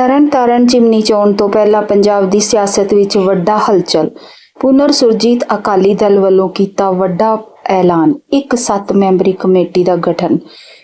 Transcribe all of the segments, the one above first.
Tarn Taran chimney ਚੋਣ ਤੋਂ ਪਹਿਲਾਂ ਪੰਜਾਬ ਦੀ ਸਿਆਸਤ ਵਿੱਚ ਵੱਡਾ ਹਲਚਲ। ਪੁਨਰ ਸੁਰਜੀਤ ਅਕਾਲੀ ਦਲ ਵੱਲੋਂ ਕੀਤਾ ਵੱਡਾ ਐਲਾਨ, ਇੱਕ ਸੱਤ ਮੈਂਬਰੀ ਕਮੇਟੀ ਦਾ ਗਠਨ।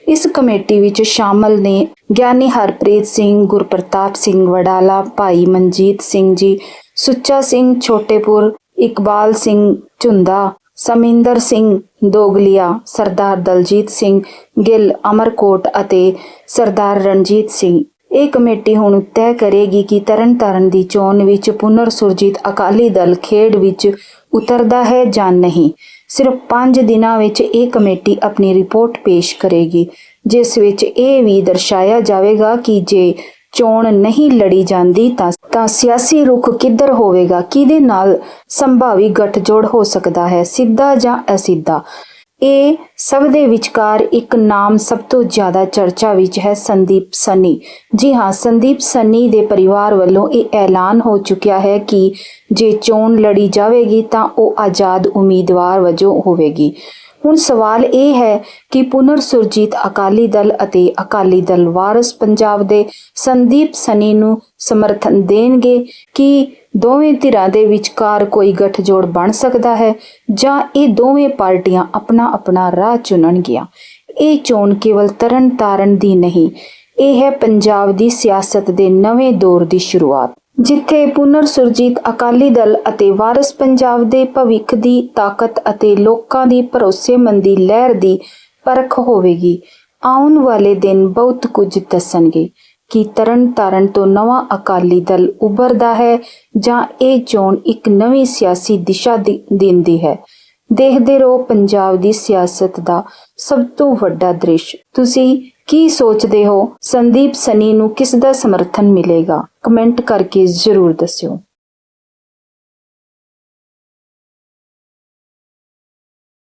ਇਸ ਕਮੇਟੀ ਵਿੱਚ ਸ਼ਾਮਲ ਨੇ ਗਿਆਨੀ ਹਰਪ੍ਰੀਤ ਸਿੰਘ, ਗੁਰਪ੍ਰਤਾਪ ਸਿੰਘ ਵਡਾਲਾ, ਭਾਈ ਮਨਜੀਤ ਸਿੰਘ ਜੀ, ਸੁੱਚਾ ਸਿੰਘ ਛੋਟੇਪੁਰ, ਇਕਬਾਲ ਸਿੰਘ ਝੁੰਦਾ, ਸਮਿੰਦਰ ਸਿੰਘ ਦੋਗਲੀਆ, ਸਰਦਾਰ ਦਲਜੀਤ ਸਿੰਘ ਗਿੱਲ, ਅਮਰਕੋਟ ਅਤੇ ਸਰਦਾਰ ਰਣਜੀਤ ਸਿੰਘ। ਇਹ ਕਮੇਟੀ ਹੁਣ ਤੈਅ ਕਰੇਗੀ ਕਿ ਤਰਨਤਾਰਨ ਦੀ ਚੋਣ ਵਿੱਚ ਪੁਨਰ ਸੁਰਜੀਤ ਅਕਾਲੀ ਦਲ ਖੇਡ ਵਿੱਚ ਉਤਰਦਾ ਹੈ ਜਾਂ ਨਹੀਂ। ਸਿਰਫ 5 ਦਿਨਾਂ ਵਿੱਚ ਇਹ ਕਮੇਟੀ ਆਪਣੀ ਰਿਪੋਰਟ ਪੇਸ਼ ਕਰੇਗੀ, ਜਿਸ ਵਿੱਚ ਇਹ ਵੀ ਦਰਸਾਇਆ ਜਾਵੇਗਾ ਕਿ ਜੇ ਚੋਣ ਨਹੀਂ ਲੜੀ ਜਾਂਦੀ ਤਾਂ ਤਾਂ ਸਿਆਸੀ ਰੁਖ ਕਿੱਧਰ ਹੋਵੇਗਾ? ਕਿਹਦੇ ਨਾਲ ਸੰਭਾਵੀ ਗੱਠਜੋੜ ਹੋ ਸਕਦਾ ਹੈ? ਸਿੱਧਾ ਜਾਂ ਅਸਿੱਧਾ? ਇਹ ਸਭ ਦੇ ਵਿਚਕਾਰ ਇੱਕ ਨਾਮ ਸਭ ਤੋਂ ਜ਼ਿਆਦਾ ਚਰਚਾ ਵਿੱਚ ਹੈ, ਸੰਦੀਪ ਸੰਨੀ। ਜੀ ਹਾਂ, ਸੰਦੀਪ ਸੰਨੀ ਦੇ ਪਰਿਵਾਰ ਵੱਲੋਂ ਇਹ ਐਲਾਨ ਹੋ ਚੁੱਕਿਆ ਹੈ ਕਿ ਜੇ ਚੋਣ ਲੜੀ ਜਾਵੇਗੀ ਤਾਂ ਉਹ ਆਜ਼ਾਦ ਉਮੀਦਵਾਰ ਵਜੋਂ ਹੋਵੇਗੀ। ਹੁਣ ਸਵਾਲ ਇਹ ਹੈ ਕਿ ਪੁਨਰ ਸੁਰਜੀਤ ਅਕਾਲੀ ਦਲ ਅਤੇ ਅਕਾਲੀ ਦਲ ਵਾਰਸ ਪੰਜਾਬ ਦੇ ਸੰਦੀਪ ਸਨੀ ਨੂੰ ਸਮਰਥਨ ਦੇਣਗੇ ਕਿ ਦੋਵੇਂ ਧਿਰਾਂ ਦੇ ਵਿਚਕਾਰ ਕੋਈ ਗੱਠਜੋੜ ਬਣ ਸਕਦਾ ਹੈ ਜਾਂ ਇਹ ਦੋਵੇਂ ਪਾਰਟੀਆਂ ਆਪਣਾ ਆਪਣਾ ਰਾਹ ਚੁਣਨਗੀਆਂ? ਇਹ ਚੋਣ ਕੇਵਲ ਤਰਨ ਤਾਰਨ ਦੀ ਨਹੀਂ, ਇਹ ਹੈ ਪੰਜਾਬ ਦੀ ਸਿਆਸਤ ਦੇ ਨਵੇਂ ਦੌਰ ਦੀ ਸ਼ੁਰੂਆਤ। ਜਿੱਥੇ ਪੁਨਰ ਸੁਰਜੀਤ ਅਕਾਲੀ ਦਲ ਅਤੇ ਵਾਰਿਸ ਪੰਜਾਬ ਦੇ ਭਵਿੱਖ ਦੀ ਤਾਕਤ ਅਤੇ ਲੋਕਾਂ ਦੀ ਭਰੋਸੇਮੰਦੀ ਲਹਿਰ ਦੀ ਪਰਖ ਹੋਵੇਗੀ। ਆਉਣ ਵਾਲੇ ਦਿਨ ਬਹੁਤ ਕੁਝ ਦੱਸਣਗੇ ਕਿ ਤਰਨ ਤਾਰਨ ਤੋਂ ਨਵਾਂ ਅਕਾਲੀ ਦਲ ਉੱਭਰਦਾ ਹੈ ਜਾਂ ਇਹ ਚੋਣ ਇੱਕ ਨਵੀਂ ਸਿਆਸੀ ਦਿਸ਼ਾ ਦਿ- ਦਿੰਦੀ ਹੈ। ਦੇਖਦੇ ਰਹੋ ਪੰਜਾਬ ਦੀ ਸਿਆਸਤ ਦਾ ਸਭ ਤੋਂ ਵੱਡਾ ਦ੍ਰਿਸ਼। ਤੁਸੀਂ ਕੀ ਸੋਚਦੇ ਹੋ? ਸੰਦੀਪ ਸਨੀ ਨੂੰ ਕਿਸ ਦਾ ਸਮਰਥਨ ਮਿਲੇਗਾ? ਕਮੈਂਟ ਕਰਕੇ ਜ਼ਰੂਰ ਦੱਸਿਓ।